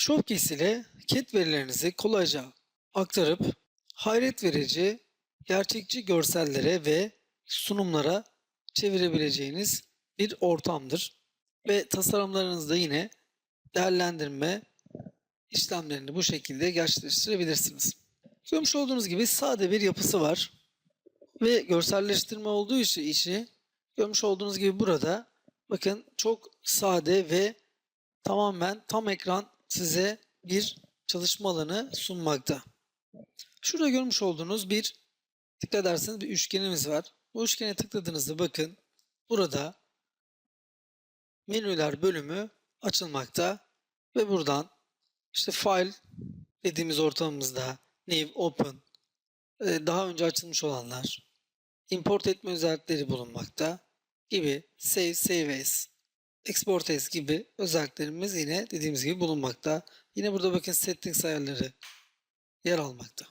Showcase ile CAD verilerinizi kolayca aktarıp hayret verici, gerçekçi görsellere ve sunumlara çevirebileceğiniz bir ortamdır. Ve tasarımlarınızda yine değerlendirme işlemlerini bu şekilde gerçekleştirebilirsiniz. Görmüş olduğunuz gibi sade bir yapısı var. Ve görselleştirme olduğu için işi görmüş olduğunuz gibi burada bakın çok sade ve tamamen tam ekran size bir çalışma alanı sunmakta. Şurada görmüş olduğunuz bir dikkat ederseniz bir üçgenimiz var. Bu üçgene tıkladığınızda bakın burada menüler bölümü açılmakta ve buradan işte file dediğimiz ortamımızda new, open, e, daha önce açılmış olanlar, import etme özellikleri bulunmakta gibi save, save as, export as gibi özelliklerimiz yine dediğimiz gibi bulunmakta. Yine burada bakın settings ayarları yer almakta.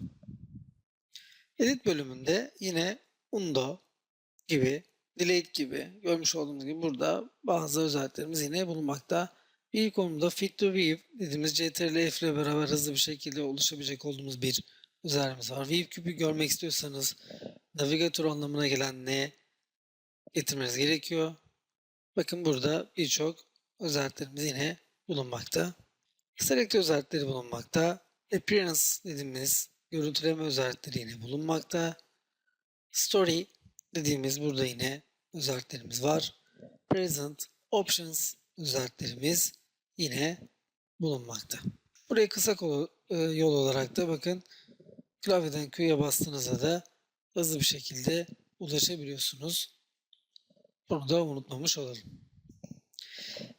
Edit bölümünde yine undo gibi, delete gibi görmüş olduğunuz gibi burada bazı özelliklerimiz yine bulunmakta. Bir konuda fit to view dediğimiz CTRL F ile beraber hızlı bir şekilde oluşabilecek olduğumuz bir özelliğimiz var. View küpü görmek istiyorsanız navigatör anlamına gelen ne getirmeniz gerekiyor. Bakın burada birçok özelliklerimiz yine bulunmakta. Select özellikleri bulunmakta. Appearance dediğimiz görüntüleme özellikleri yine bulunmakta. Story dediğimiz burada yine özelliklerimiz var. Present, Options özelliklerimiz yine bulunmakta. Buraya kısa e, yol olarak da bakın klavyeden Q'ya bastığınızda da hızlı bir şekilde ulaşabiliyorsunuz. Bunu da unutmamış olalım.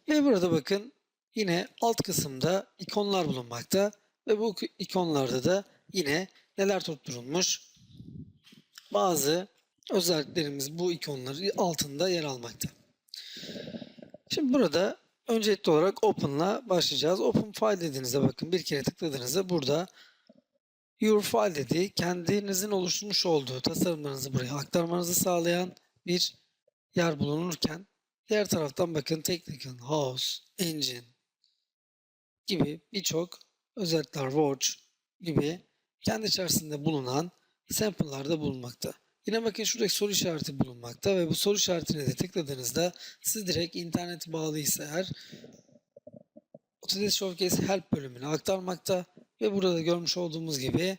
Ve burada bakın yine alt kısımda ikonlar bulunmakta ve bu ikonlarda da yine neler tutturulmuş bazı özelliklerimiz bu ikonların altında yer almakta. Şimdi burada öncelikli olarak Open'la başlayacağız. Open File dediğinizde bakın bir kere tıkladığınızda burada Your File dediği kendinizin oluşturmuş olduğu tasarımlarınızı buraya aktarmanızı sağlayan bir yer bulunurken diğer taraftan bakın Technical, House, Engine gibi birçok özellikler, Watch gibi kendi içerisinde bulunan sample'lar da bulunmakta. Yine bakın şuradaki soru işareti bulunmakta ve bu soru işaretine de tıkladığınızda siz direkt internet bağlıysa eğer Autodesk Showcase Help bölümüne aktarmakta ve burada görmüş olduğumuz gibi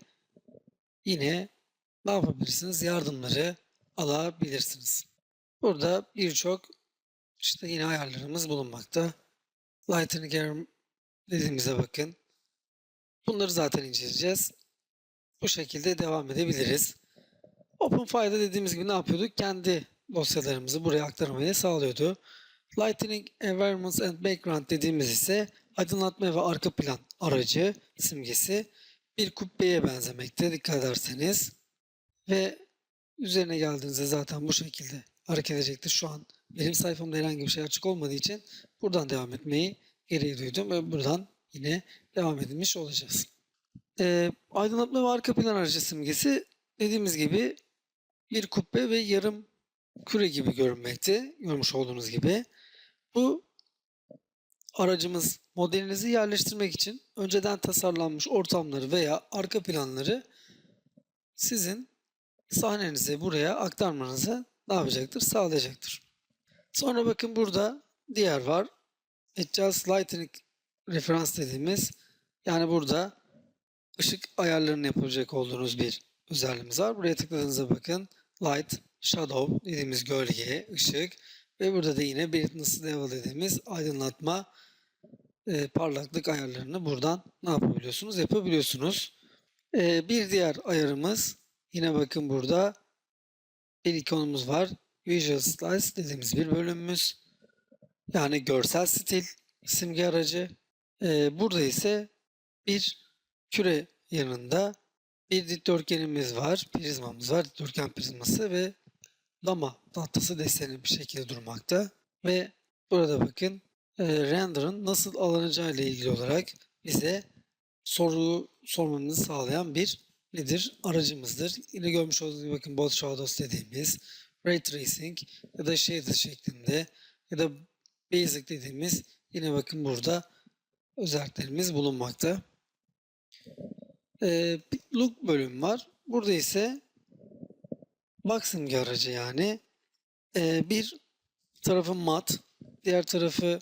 yine ne yapabilirsiniz? Yardımları alabilirsiniz. Burada birçok işte yine ayarlarımız bulunmakta. Lightning Air dediğimize bakın. Bunları zaten inceleyeceğiz. Bu şekilde devam edebiliriz. OpenFile'da dediğimiz gibi ne yapıyorduk? Kendi dosyalarımızı buraya aktarmayı sağlıyordu. Lightning Environments and Background dediğimiz ise aydınlatma ve arka plan aracı simgesi bir kubbeye benzemekte dikkat ederseniz. Ve üzerine geldiğinizde zaten bu şekilde hareket edecektir. Şu an benim sayfamda herhangi bir şey açık olmadığı için buradan devam etmeyi gereği duydum ve buradan yine devam edilmiş olacağız. Ee, aydınlatma ve arka plan aracı simgesi dediğimiz gibi bir kubbe ve yarım küre gibi görünmekte. Görmüş olduğunuz gibi. Bu aracımız modelinizi yerleştirmek için önceden tasarlanmış ortamları veya arka planları sizin sahnenize buraya aktarmanızı ne yapacaktır? Sağlayacaktır. Sonra bakın burada diğer var. Adjust Lighting referans dediğimiz yani burada ışık ayarlarını yapacak olduğunuz bir özelliğimiz var. Buraya tıkladığınızda bakın Light, Shadow dediğimiz gölge, ışık ve burada da yine Brightness Level dediğimiz aydınlatma e, parlaklık ayarlarını buradan ne yapabiliyorsunuz? Yapabiliyorsunuz. E, bir diğer ayarımız yine bakın burada bir ikonumuz var. Visual Styles dediğimiz bir bölümümüz. Yani görsel stil simge aracı. E, burada ise bir küre yanında bir dikdörtgenimiz var, prizmamız var, dikdörtgen prizması ve lama tahtası deseni bir şekilde durmakta. Ve burada bakın e, render'ın nasıl alınacağı ile ilgili olarak bize soru sormamızı sağlayan bir nedir? Aracımızdır. Yine görmüş olduğunuz gibi bakın both shadows dediğimiz ray tracing ya da shader şeklinde ya da basic dediğimiz yine bakın burada özelliklerimiz bulunmakta. Ee, look bölüm var. Burada ise box simge aracı yani Ee, bir tarafı mat, diğer tarafı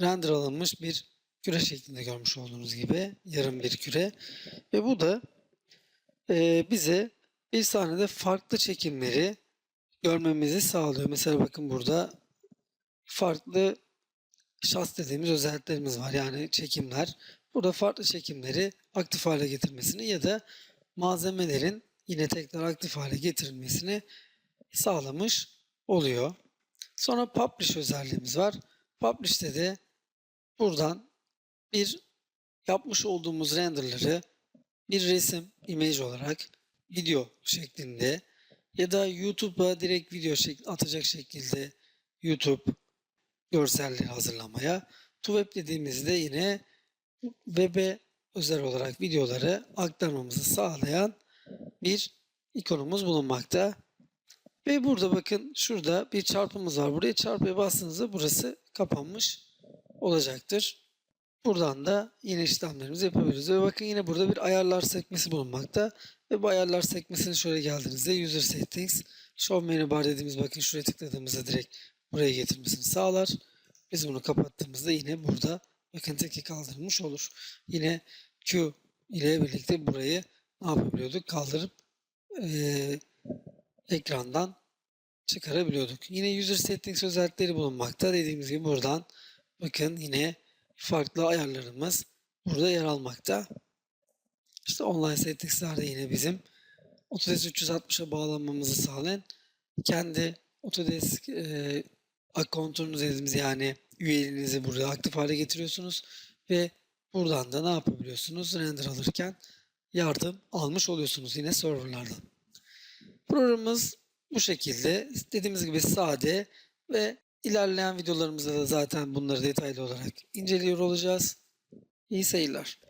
render alınmış bir küre şeklinde görmüş olduğunuz gibi yarım bir küre ve bu da e, bize bir sahnede farklı çekimleri görmemizi sağlıyor. Mesela bakın burada farklı şas dediğimiz özelliklerimiz var. Yani çekimler. Burada farklı çekimleri aktif hale getirmesini ya da malzemelerin yine tekrar aktif hale getirilmesini sağlamış oluyor. Sonra Publish özelliğimiz var. Publish'te de buradan bir yapmış olduğumuz renderları bir resim, image olarak video şeklinde ya da YouTube'a direkt video şek- atacak şekilde YouTube görselleri hazırlamaya. TuWeb dediğimizde yine web'e özel olarak videoları aktarmamızı sağlayan bir ikonumuz bulunmakta. Ve burada bakın şurada bir çarpımız var. Buraya çarpıya bastığınızda burası kapanmış olacaktır. Buradan da yine işlemlerimizi yapabiliriz. Ve bakın yine burada bir ayarlar sekmesi bulunmakta. Ve bu ayarlar sekmesine şöyle geldiğinizde User Settings, Show Menu Bar dediğimiz bakın şuraya tıkladığımızda direkt buraya getirmesini sağlar. Biz bunu kapattığımızda yine burada bakın teki kaldırılmış olur. Yine Q ile birlikte burayı ne yapabiliyorduk? Kaldırıp eee, ekrandan çıkarabiliyorduk. Yine User Settings özellikleri bulunmakta. Dediğimiz gibi buradan bakın yine farklı ayarlarımız burada yer almakta. İşte online settings'lerde yine bizim Autodesk 360'a bağlanmamızı sağlayan kendi Autodesk e, akontunuzu dediğimiz yani üyeliğinizi buraya aktif hale getiriyorsunuz ve buradan da ne yapabiliyorsunuz? Render alırken yardım almış oluyorsunuz yine serverlardan. Programımız bu şekilde. Dediğimiz gibi sade ve ilerleyen videolarımızda da zaten bunları detaylı olarak inceliyor olacağız. İyi seyirler.